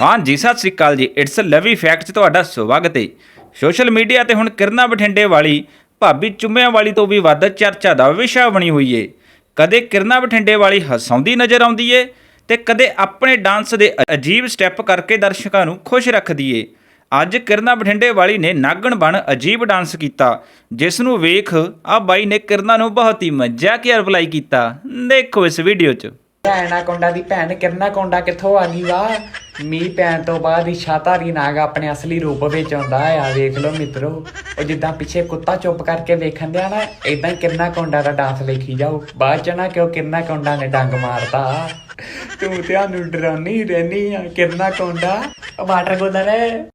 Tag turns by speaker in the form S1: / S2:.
S1: ਹਾਂਜੀ, ਸਤਿ ਸ੍ਰੀ ਅਕਾਲ ਜੀ। It's Lovi fact 'ਚ ਤੁਹਾਡਾ ਸਵਾਗਤ ਹੈ। ਸੋਸ਼ਲ ਮੀਡੀਆ ਤੇ ਹੁਣ ਕਿਰਨਾ ਬਠਿੰਡੇ ਵਾਲੀ, ਭਾਬੀ ਚੁੰਮਿਆਂ ਵਾਲੀ ਤੋਂ ਵੀ ਵੱਧ ਚਰਚਾ ਦਾ ਵਿਸ਼ਾ ਬਣੀ ਹੋਈ ਏ। ਕਦੇ ਕਿਰਨਾ ਬਠਿੰਡੇ ਵਾਲੀ ਹਸਾਉਂਦੀ ਨਜ਼ਰ ਆਉਂਦੀ ਏ ਤੇ ਕਦੇ ਆਪਣੇ ਡਾਂਸ ਦੇ ਅਜੀਬ ਸਟੈਪ ਕਰਕੇ ਦਰਸ਼ਕਾਂ ਨੂੰ ਖੁਸ਼ ਰੱਖਦੀ ਏ। ਅੱਜ ਕਿਰਨਾ ਬਠਿੰਡੇ ਵਾਲੀ ਨੇ ਨਾਗਣ ਬਣ ਅਜੀਬ ਡਾਂਸ ਕੀਤਾ, ਜਿਸ ਨੂੰ ਵੇਖ ਆ ਬਾਈ ਨੇ ਕਿਰਨਾ ਨੂੰ ਬਹੁਤ ਹੀ ਮਜ਼ਾਕੀਆ ਰਿਪਲਾਈ ਕੀਤਾ। ਦੇਖੋ ਇਸ ਵੀਡੀਓ 'ਚ।
S2: ਭੈਣਾ ਕੋਂਡਾ ਦੀ ਭੈਣ, ਕਿਰਨਾ ਕੋਂਡਾ ਕਿੱਥੋਂ ਆ ਗਈ ਵਾ? ਮੀਂਹ ਪੈਣ ਤੋਂ ਬਾਅਦ ਹੀ ਨਾਗ ਆਪਣੇ ਅਸਲੀ ਰੂਪ ਵਿੱਚ ਆਉਂਦਾ ਆ ਵੇਖ ਲਓ ਮਿੱਤਰੋ, ਉਹ ਜਿੱਦਾਂ ਪਿੱਛੇ ਕੁੱਤਾ ਚੁੱਪ ਕਰਕੇ ਵੇਖਣ ਦਿਆ ਨਾ ਇਦਾਂ ਕਿਰਨਾ ਕੌਂਡਾ ਦਾ ਡਾਂਸ ਵੇਖੀ ਜਾਓ ਬਾਅਦ ਚ ਨਾ ਕਿਉਂ ਕਿਰਨਾ ਕੌਂਡਾ ਨੇ ਡੰਗ ਮਾਰਤਾ। ਤੂੰ ਤੁਹਾਨੂੰ ਡਰਾਉਣੀ ਰਹਿਨੀ ਆ ਕਿਰਨਾ ਕੌਂਡਾ। Water cooler. ਹੈ